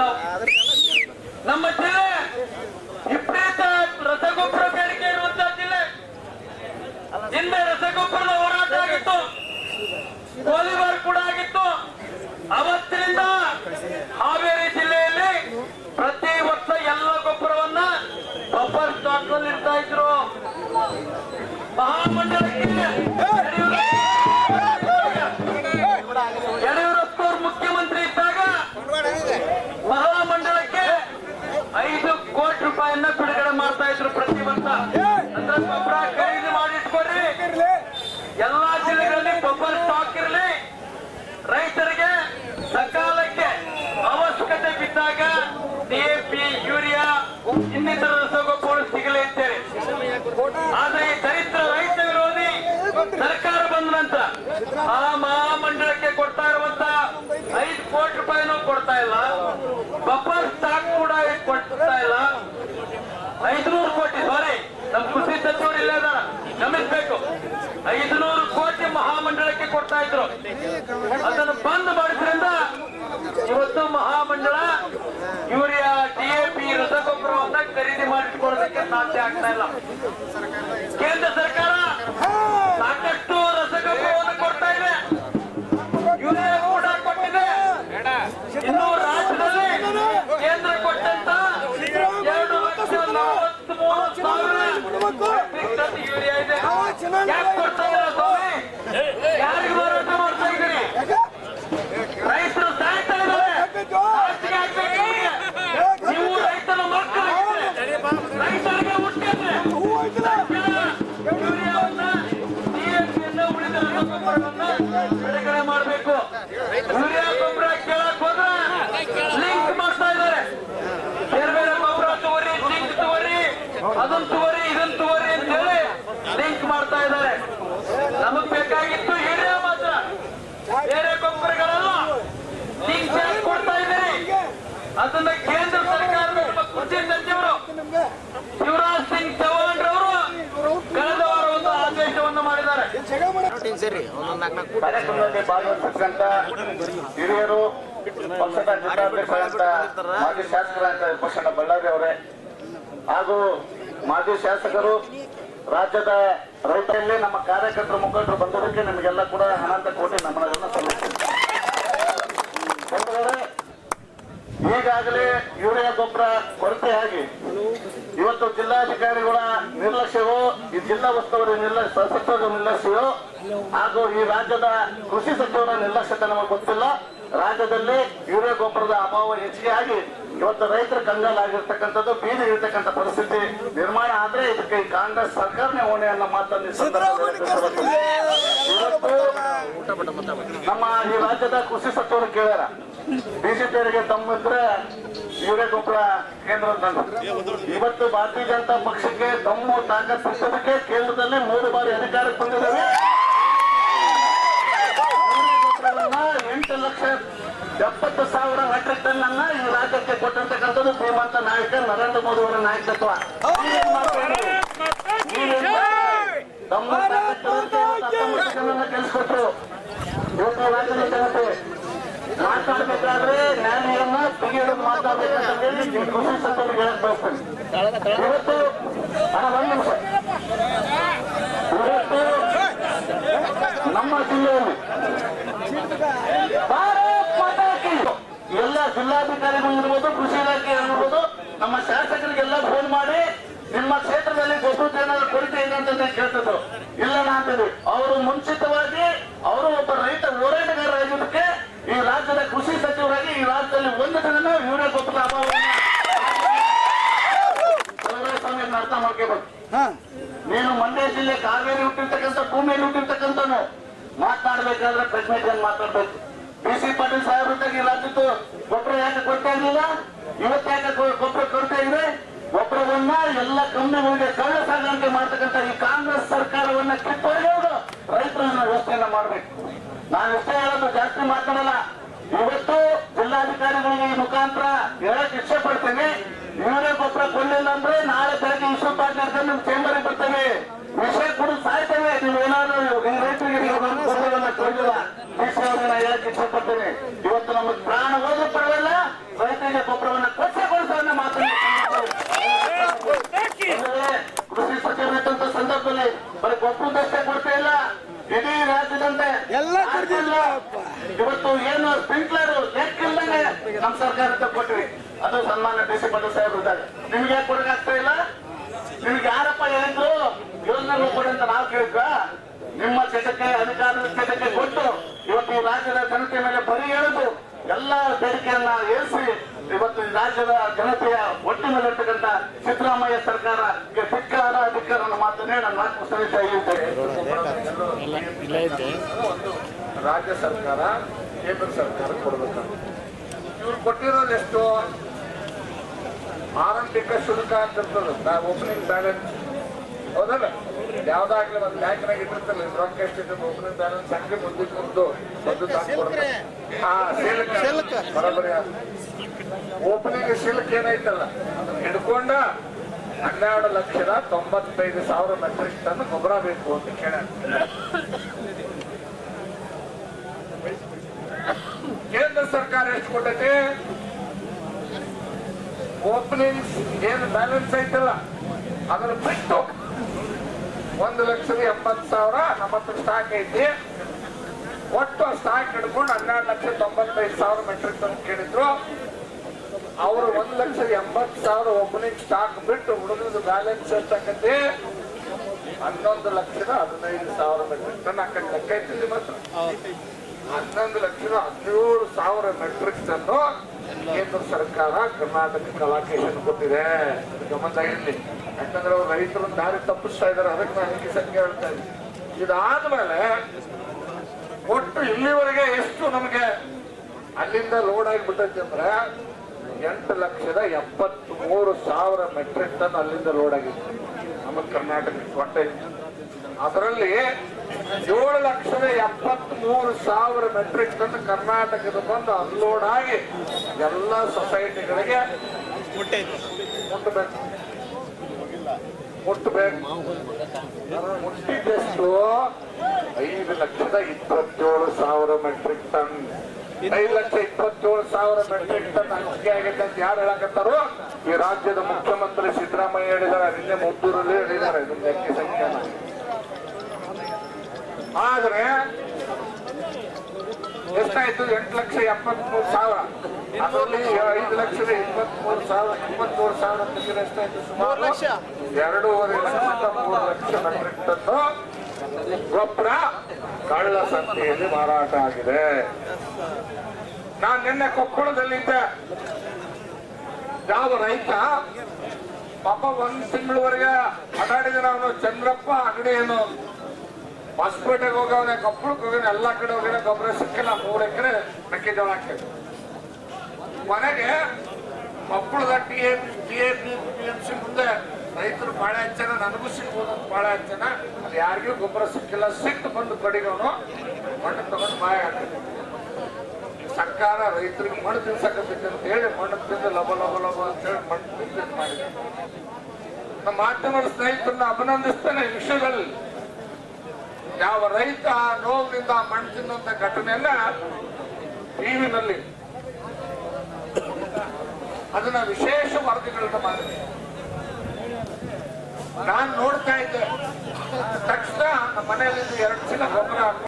ಇದಾವೆ ನಮ್ಮ DAP urea ಇನ್ನಿತರ ರಸಗೊಬ್ಬರ ಸಿಗಲೇ ಅಂತೇಳಿ. ಆದ್ರೆ ಈ ದರಿದ್ರ ರೈತ ವಿರೋಧಿ ಸರ್ಕಾರ ಬಂದ ನಂತರ ಆ ಮಹಾಮಂಡಳಕ್ಕೆ ಕೊಡ್ತಾ ಇರುವಂತ ಐದು ಕೋಟಿ ರೂಪಾಯಿನೂ ಕೊಡ್ತಾ ಇಲ್ಲ. ಬಫರ್ ಸ್ಟಾಕ್ ಕೂಡ ಕೊಡ್ತಾ ಇಲ್ಲ. ಐದುನೂರು ಕೋಟಿ ಸಾರಿ ನಮ್ ಕೃಷಿ ಸಚಿವರು ಇಲ್ಲ ಗಮನಿಸಬೇಕು. ಐದುನೂರು ಕೋಟಿ ಮಹಾಮಂಡಳಕ್ಕೆ ಕೊಡ್ತಾ ಇದ್ರು. ಅದನ್ನು ಬಂದ್ ಮಾಡಿದ್ರಿಂದ ಇವತ್ತು ಮಹಾಮಂಡಳ ರಸಗೊಬ್ಬರವನ್ನ ಖರೀದಿ ಮಾಡಿಟ್ಕೊಳ್ಳೋದಕ್ಕೆ ಸಾಧ್ಯ ಆಗ್ತಾ ಇಲ್ಲ. ಕೇಂದ್ರ ಸರ್ಕಾರ ಸಾಕಷ್ಟು ರಸಗೊಬ್ಬರವನ್ನು ಕೊಡ್ತಾ ಇದೆ. ಯೂರಿಯಾ ಕೂಡ ಕೊಟ್ಟಿದೆ. ಇನ್ನು ರಾಜ್ಯದಲ್ಲಿ ಕೇಂದ್ರ ಕೊಟ್ಟಂತ ಎರಡು ಲಕ್ಷ ನಲವತ್ಮೂರು ಸಾವಿರ ಯೂರಿಯಾ ಇದೆ. ಕೊಡ್ತಾ ಇಲ್ಲ? ಬಿಡುಗಡೆ ಮಾಡಬೇಕು. ಯೂರಿಯಾ ಗೊಬ್ಬರ ಕೇಳಕ್ ಹೋದ್ರೆ ಲಿಂಕ್ ಮಾಡ್ತಾ ಇದ್ದಾರೆ ಬೇರೆ ಬೇರೆ ಗೊಬ್ಬರ ತಗೋರಿ ಲಿಂಕ್ ತಗೋರಿ ಅದನ್ನ ತಗೋರಿ ಇದನ್ನ ತೋರಿ ಅಂತ ಹೇಳಿ ಲಿಂಕ್ ಮಾಡ್ತಾ ಇದ್ದಾರೆ ನಮಗ್ ಬೇಕಾಗಿತ್ತು ಯೂರಿಯಾ ಮಾತ್ರ. ಬೇರೆ ಗೊಬ್ಬರಗಳೆಲ್ಲ ಲಿಂಕ್ ಕೊಡ್ತಾ ಇದ್ದೀರಿ. ಅದನ್ನ ಕೇಂದ್ರ ಸರ್ಕಾರ ಕುರ್ಚಿ ಸಚಿವರು ಕಾರ್ಯಕ್ರಮದಲ್ಲಿ ಭಾಗವಹಿಸಿದಂತ ಹಿರಿಯರು ಪಕ್ಷದ ಜಿಲ್ಲಾಧ್ಯಕ್ಷರಾದಂತ ಮಾಜಿ ಶಾಸಕರಾದಂತ ಬಳ್ಳಾರಿ ಅವರೇ ಹಾಗೂ ಮಾಜಿ ಶಾಸಕರು ರಾಜ್ಯದ ರೈತರಲ್ಲಿ ನಮ್ಮ ಕಾರ್ಯಕರ್ತರು ಮುಖಂಡರು ಬಂದದಕ್ಕೆ ನಿಮಗೆಲ್ಲ ಕೂಡ ಅನಂತ ಕೋಟಿ ನಮನಗಳನ್ನು ಸಲ್ಲಿಸ್ತೀನಿ ಈಗಾಗಲೇ ಯೂರಿಯಾ ಗೊಬ್ಬರ ಕೊರತೆಯಾಗಿ ಇವತ್ತು ಜಿಲ್ಲಾಧಿಕಾರಿಗಳ ನಿರ್ಲಕ್ಷ್ಯವೋ ಈ ಜಿಲ್ಲಾ ಉಸ್ತುವಾರಿ ನಿರ್ಲಕ್ಷ್ಯ ಸಚಿವರ ನಿರ್ಲಕ್ಷ್ಯವೋ ಹಾಗೂ ಈ ರಾಜ್ಯದ ಕೃಷಿ ಸಚಿವರ ನಿರ್ಲಕ್ಷ್ಯತೆ ನಮಗೆ ಗೊತ್ತಿಲ್ಲ. ರಾಜ್ಯದಲ್ಲಿ ಯೂರಿಯಾ ಗೊಬ್ಬರದ ಅಭಾವ ಹೆಚ್ಚಿಗೆ ಆಗಿ ಇವತ್ತು ರೈತರ ಕಂಗಾಲಾಗಿರ್ತಕ್ಕಂಥದ್ದು ಬೀದಿ ಇರ್ತಕ್ಕಂಥ ಪರಿಸ್ಥಿತಿ ನಿರ್ಮಾಣ ಆದ್ರೆ ಇದಕ್ಕೆ ಈ ಕಾಂಗ್ರೆಸ್ ಸರ್ಕಾರನೇ ಹೊಣೆ ಅನ್ನ ಮಾತನ್ನು ನಮ್ಮ ಈ ರಾಜ್ಯದ ಕೃಷಿ ಸಚಿವರು ಕೇಳ್ಯಾರ ಬಿಜೆಪಿಯವರಿಗೆ ತಮ್ಮಿದ್ರೆ ಯೂರಿಯಾ ಗೊಬ್ಬರ ಕೇಂದ್ರ ಇವತ್ತು ಭಾರತೀಯ ಜನತಾ ಪಕ್ಷಕ್ಕೆ ತಮ್ಮ ತಾಕತ್ ಇದ್ದದಕ್ಕೆ ಕೇಂದ್ರದಲ್ಲಿ ಮೂರು ಬಾರಿ ಅಧಿಕಾರಕ್ಕೆ ಬಂದಿದ್ದೇವೆ ಯೂರಿಯಾ ಗೊಬ್ಬರವನ್ನ ಎಂಟು ಲಕ್ಷ ಎಪ್ಪತ್ತು ಸಾವಿರ ಮೆಟ್ರಿಕ್ ಟನ್ ಅನ್ನ ಈ ರಾಜ್ಯಕ್ಕೆ ಕೊಟ್ಟಿರ್ತಕ್ಕಂಥದ್ದು ಶ್ರೀಮಂತ ನಾಯಕ ನರೇಂದ್ರ ಮೋದಿ ಅವರ ನಾಯಕತ್ವ. ಗೆಲ್ಸ್ಕೊಟ್ರು ಇವತ್ತು ರಾಜ್ಯದ ಜನತೆ ಮಾತಾಡ್ಬೇಕಾದ್ರೆ ನ್ಯಾಯನ್ನ ತೆಗೆಯಲು ಮಾತಾಡ್ಬೇಕಂತ ಹೇಳಿ ಈ ಕೃಷಿ ಸಚಿವರಿಗೆ ಹೇಳಕ್ ಬಯಸ್ತೇನೆ. ಇವತ್ತು ಒಂದು ನಿಮಿಷ ಇವತ್ತು ನಮ್ಮ ಜಿಲ್ಲೆಯಲ್ಲಿ ಭಾರತ್ ಮಾತಾ ಕಿ ಎಲ್ಲ ಜಿಲ್ಲಾಧಿಕಾರಿಗಳು ಇರ್ಬೋದು ಕೃಷಿ ಇಲಾಖೆ ಇರ್ಬೋದು ನಮ್ಮ ಶಾಸಕರಿಗೆಲ್ಲ ಫೋನ್ ಮಾಡಿ ನಿಮ್ಮ ಕ್ಷೇತ್ರದಲ್ಲಿ ಜನರ ಕುರಿತ ಇದೆ ಅಂತ ಕೇಳ್ತದ್ದು. ಇಲ್ಲ ಅಂತಿದ್ವಿ ಅವರು ಮುಂಚಿತವಾಗಿ ಅವರು ಒಬ್ಬ ರೈತ ಹೋರಾಟಗಾರರಾಗಿದ್ದಕ್ಕೆ ಈ ರಾಜ್ಯದ ಕೃಷಿ ಸಚಿವರಾಗಿ ಈ ರಾಜ್ಯದಲ್ಲಿ ಒಂದು ದಿನ ಇವರೇ ಗೊಬ್ಬರದ ಅಭಾವವನ್ನು ಅರ್ಥ ಮಾಡ್ಕೋಬೇಕು. ನೀನು ಮಂಡ್ಯ ಜಿಲ್ಲೆ ಕಾವೇರಿ ಹುಟ್ಟಿರ್ತಕ್ಕಂಥ ಭೂಮಿಯಲ್ಲಿ ಹುಟ್ಟಿರ್ತಕ್ಕಂಥ ಮಾತನಾಡ್ಬೇಕಾದ್ರೆ ಪ್ರಶ್ನೆ ಮಾತಾಡ್ಬೇಕು. ಬಿ ಸಿ ಪಾಟೀಲ್ ಸಾಹೇಬ್ರ ಈ ರಾಜ್ಯದ್ದು ಗೊಬ್ಬರ ಯಾಕೆ ಕೊಡ್ತಾ ಇರ್ಲಿಲ್ಲ? ಇವತ್ತು ಯಾಕೆ ಗೊಬ್ಬರ ಕೊಡ್ತಾ ಇದೆ? ಗೊಬ್ಬರವನ್ನ ಎಲ್ಲ ಕಂಪನಿಗಳಿಗೆ ಕಳ್ಳ ಸಾಗಾಣಿಕೆ ಮಾಡ್ತಕ್ಕಂತ ಈ ಕಾಂಗ್ರೆಸ್ ಸರ್ಕಾರವನ್ನ ಕಿತ್ತೊಗೆಯೋದು ರೈತರನ್ನ ವ್ಯವಸ್ಥೆಯನ್ನ ಮಾಡಬೇಕು. ನಾನು ಇಷ್ಟೇ ಹೇಳೋದು ಜಾಸ್ತಿ ಮಾತಾಡಲ್ಲ. ಇವತ್ತು ಜಿಲ್ಲಾಧಿಕಾರಿಗಳಿಗೆ ಈ ಮುಖಾಂತರ ಹೇಳಕ್ ಇಚ್ಛೆ ಪಡ್ತೇನೆ ನೀವೇ ಗೊಬ್ಬರ ಕೊಡ್ಲಿಲ್ಲ ಅಂದ್ರೆ ನಾಳೆ ಬೆಳಗ್ಗೆ ಇಶ್ಯೂ ಪಾಟ್ನರ್ ನಿಮ್ ಚೇಂಬರ್ ಬರ್ತೇವೆ. ವಿಷಯ ಕೂಡ ಸಾಯ್ತೇವೆ. ರೈತರಿಗೆ ನೀವು ನಮ್ಮ ಗೊಬ್ಬರವನ್ನ ಕೊಡಲಿಲ್ಲ. ಹೇಳಕ್ ಇಚ್ಛೆ ಪಡ್ತೇನೆ ಇವತ್ತು ನಮಗೆ ಪ್ರಾಣ ಹೋದ್ರೂ ಪರವಾಗಿಲ್ಲ ರೈತರಿಗೆ ಗೊಬ್ಬರ ರಾಜ್ಯದಂತೆ ಎಲ್ಲ ಕೊಡ್ತಿದ್ವಪ್ಪ. ಇವತ್ತು ಏನು ಸ್ಪ್ರಿಂಕ್ಲರ್ ಲೆಕ್ಕಿಲ್ದಂಗೆ ನಮ್ಮ ಸರ್ಕಾರಕ್ಕೆ ಕೊಟ್ವಿ ಅದು ಸನ್ಮಾನ ಡಿಸಿ ಪಾಟೀಲ್ ಸಾಹೇಬ್ರು ಇದ್ದಾರೆ. ನಿಮ್ಗೆ ಯಾಕೆ ಕೊಡಕ್ಕಾಗ್ತಾ ಇಲ್ಲ? ನಿಮ್ಗೆ ಯಾರಪ್ಪ ಹೇಳಿದ್ರು? ಯೋಜನೆಗಳು ಕೊಡಿ ಅಂತ ನಾವು ಕೇಳಿದ್ವಾ? ನಿಮ್ಮ ಚಟಕ್ಕೆ ಅಧಿಕಾರದ ಚಟಕ್ಕೆ ಕೊಟ್ಟು ಇವತ್ತು ರಾಜ್ಯದ ಜನತೆ ಮೇಲೆ ಬರಿ ಎಳೆದು ಎಲ್ಲ ಬೇಡಿಕೆಯನ್ನ ಏರಿಸಿ ಇವತ್ತು ರಾಜ್ಯದ ಜನತೆಯ ಒಟ್ಟಿನಲ್ಲಿರ್ತಕ್ಕಂಥ ಸಿದ್ದರಾಮಯ್ಯ ಸರ್ಕಾರ ಧಿಕ್ಕಾರ ಧಿಕ್ಕಾರ ಮಾತನ್ನೇ ನನ್ನ ನಾಲ್ಕು ಸಂದೇಶ ಒಂದು ರಾಜ್ಯ ಸರ್ಕಾರ, ಕೇಂದ್ರ ಸರ್ಕಾರ ಕೊಡಬೇಕು ಇವ್ರು ಕೊಟ್ಟಿರೋದು ಎಷ್ಟು? ಆರಂಭಿಕ ಶುಲ್ಕ ಅಂತ ಇರ್ತದೆ ಓಪನಿಂಗ್ ಬ್ಯಾಲೆನ್ಸ್ ಹೌದಲ್ಲ? ಯಾವ್ದಾಗ್ಲಿ ಒಂದು ಬ್ಯಾಂಕ್ನಾಗ ಇಟ್ಟಿರ್ತಲ್ಲ ರೊಕ್ಕ ಎಷ್ಟಿದೆ ಓಪನಿಂಗ್ ಬ್ಯಾಲೆನ್ಸ್ ಹಂಗೆ ಮುಂದಕ್ಕೆ ಮುಂದು ಬಂದು ಬರಬರಿಯ ಬರೋಬರಿ ಓಪನಿಂಗ್ ಶುಲ್ಕ. ಏನೈತಲ್ಲ ಅದನ್ನ ಹಿಡ್ಕೊಂಡ ಹನ್ನೆರಡು ಲಕ್ಷದ ತೊಂಬತ್ತೈದು ಸಾವಿರ ಮೆಟ್ರಿಕ್ ಟನ್ ಗೊಬ್ಬರ ಬೇಕು ಅಂತ ಕೇಳ. ಕೇಂದ್ರ ಸರ್ಕಾರ ಎಷ್ಟು ಕೊಟ್ಟೈತಿ? ಓಪನಿಂಗ್ ಏನು ಬ್ಯಾಲೆನ್ಸ್ ಐತಲ್ಲ, ಅದನ್ನು ಬಿಟ್ಟು ಒಂದು ಲಕ್ಷದ ಎಂಬತ್ತು ಸಾವಿರ ನಮ್ಮ ಹತ್ರ ಸ್ಟಾಕ್ ಐತಿ. ಒಟ್ಟು ಸ್ಟಾಕ್ ಹಿಡ್ಕೊಂಡು ಹನ್ನೆರಡು ಲಕ್ಷ ತೊಂಬತ್ತೈದು ಸಾವಿರ ಮೆಟ್ರಿಕ್ ಟನ್ ಕೇಳಿದ್ರು. ಅವರು ಒಂದು ಲಕ್ಷದ ಎಂಬತ್ತು ಸಾವಿರ ಓಪನಿಂಗ್ ಸ್ಟಾಕ್ ಬಿಟ್ಟು ಹುಡುಗದ ಬ್ಯಾಲೆನ್ಸ್ ಎಷ್ಟಾಕತಿ ಹನ್ನೊಂದು ಲಕ್ಷದ ಹದಿನೈದು ಸಾವಿರ ಮೆಟ್ರಿಕ್ ಟನ್ ಆ ಲೆಕ್ಕ ಐತಿ ನಿಮ್ಮ ಮಾತ್ರ. ಹನ್ನೊಂದು ಲಕ್ಷದ ಹದಿನೇಳು ಸಾವಿರ ಮೆಟ್ರಿಕ್ ಟನ್ನು ಕೇಂದ್ರ ಸರ್ಕಾರ ಕರ್ನಾಟಕ ಕಲಾಕೇಶನ್ ಕೊಟ್ಟಿದೆ. ಗಮನ ಇರಲಿ ಯಾಕಂದ್ರೆ ಅವ್ರು ರೈತರನ್ನ ದಾರಿ ತಪ್ಪಿಸ್ತಾ ಇದಾರೆ ಅದಕ್ಕೆ ನಾನು ಈ ಸಂಖ್ಯೆ ಹೇಳ್ತಾ ಇದ್ದೀನಿ. ಇದಾದ್ಮೇಲೆ ಒಟ್ಟು ಇಲ್ಲಿವರೆಗೆ ಎಷ್ಟು ನಮಗೆ ಅಲ್ಲಿಂದ ಲೋಡ್ ಆಗಿಬಿಟ್ಟೈತೆ ಅಂದ್ರೆ ಎಂಟು ಲಕ್ಷದ ಎಪ್ಪತ್ತ್ ಮೂರು ಸಾವಿರ ಮೆಟ್ರಿಕ್ ಟನ್ ಅಲ್ಲಿಂದ ಲೋಡ್ ಆಗಿದೆ ನಮ್ಮ ಕರ್ನಾಟಕ ಕೊಟ್ಟೈತೆ ಅದರಲ್ಲಿ ಏಳು ಲಕ್ಷದ ಎಪ್ಪತ್ತ್ ಮೂರು ಸಾವಿರ ಮೆಟ್ರಿಕ್ ಟನ್ ಕರ್ನಾಟಕದ ಬಂದು ಅನ್ಲೋಡ್ ಆಗಿ ಎಲ್ಲ ಸೊಸೈಟಿಗಳಿಗೆ ಮುಟ್ಟಬೇಕು. ಮುಟ್ಟಬೇಕು. ಮುಟ್ಟಿದ್ದೆಷ್ಟು ಐದು ಲಕ್ಷದ ಇಪ್ಪತ್ತೇಳು ಸಾವಿರ ಮೆಟ್ರಿಕ್ ಟನ್ ಐದು ಲಕ್ಷ ಇಪ್ಪತ್ತೇಳು ಸಾವಿರ ಮೆಟ್ರಿಕ್ ಟನ್ ಹಂಚಿಕೆ ಆಗಿದೆ ಅಂತ ಯಾರು ಹೇಳಕತ್ತಾರೋ ಈ ರಾಜ್ಯದ ಮುಖ್ಯಮಂತ್ರಿ ಸಿದ್ದರಾಮಯ್ಯ ಹೇಳಿದ್ದಾರೆ. ನಿನ್ನೆ ಮುದ್ದೂರಲ್ಲಿ ಹೇಳಿದ್ದಾರೆ. ಸಂಖ್ಯೆನ ಆದ್ರೆ ಎಷ್ಟಾಯ್ತು? ಎಂಟು ಲಕ್ಷ ಎಪ್ಪತ್ಮೂರು ಸಾವಿರ. ಅದರಲ್ಲಿ ಐದು ಲಕ್ಷದ ಇಪ್ಪತ್ಮೂರು ಸಾವಿರ ಇಪ್ಪತ್ಮೂರು ಸಾವಿರ ತೆಗೆದ್ರೆ ಎಷ್ಟಾಯ್ತು ಸುಮಾರು? ಎರಡೂವರೆ ಲಕ್ಷದ ಮೂರು ಲಕ್ಷ ಮೆಟ್ರಿಕ್ ಟನ್ನು ಗೊಬ್ಬರ ಕಳ್ಳ ಸಂತೆಯಲ್ಲಿ ಮಾರಾಟ ಆಗಿದೆ. ನಾನು ನಿನ್ನೆ ಕೊಪ್ಪಳದಲ್ಲಿದ್ದೆ. ಯಾವ ರೈತ ಪಾಪ ಒಂದು ತಿಂಗಳವರೆಗೆ ಅಡಾಡಿದ ನಾನು ಚಂದ್ರಪ್ಪ ಅಂಗಡಿ ಏನು ಹೊಸಪೇಟೆಗೆ ಹೋಗವನೆ, ಕೊಪ್ಪಳಕ್ಕೆ ಹೋಗೋನೆ ಎಲ್ಲಾ ಕಡೆ ಹೋಗಿನ ಗೊಬ್ಬರ ಸಿಕ್ಕಿಲ್ಲ, ಮೂರು ಎಕರೆ ಮೆಕ್ಕೆಜೋಳ ಹಾಕಿದ್ರು ಮನೆಗೆ ಕೊಪ್ಪಳದ T A T A P P M C ಮುಂದೆ ರೈತರು ಬಾಳೆ ಹಚ್ಚನ, ನನಗೂ ಸಿಗ್ಬೋದು ಬಾಳೆ ಹಚ್ಚನ ಅಲ್ಲಿ ಯಾರಿಗೂ ಗೊಬ್ಬರ ಸಿಕ್ಕಿಲ್ಲ ಸಿಟ್ಟು ಬಂದು ಕಡಿಗವನು, ಮಣ್ಣು ತಗೊಂಡು ಹಾಕಿದ್ರು ಸರ್ಕಾರ ರೈತರಿಗೆ ಮಣ್ಣು ತಿನ್ಸಕತ್ತೈತೆ ಅಂತ ಹೇಳಿ ಮಣ್ಣು ತಿಂದು ಲಬ ಲಬ ಲಬ ಅಂತ ಹೇಳಿ ಮಣ್ಣು ತಿಂದ ಮಾಡಿದೆ. ನಮ್ಮ ಮಾಧ್ಯಮದ ಸ್ನೇಹಿತರನ್ನ ಅಭಿನಂದಿಸ್ತೇನೆ ಈ ವಿಷಯದಲ್ಲಿ. ಯಾವ ರೈತ ನೋವಿನಿಂದ ಮಣ್ಣು ತಿನ್ನುವಂತ ಘಟನೆಯನ್ನ ಟಿವಿನಲ್ಲಿ ಅದನ್ನ ವಿಶೇಷ ವರದಿಗಳನ್ನ ಮಾಡಿದೆ. ನಾನು ನೋಡ್ತಾ ಇದ್ದೆ. ತಕ್ಷಣ ನಮ್ಮ ಮನೆಯಲ್ಲಿ ಎರಡು ಚೀಲ ಗೊಬ್ಬರ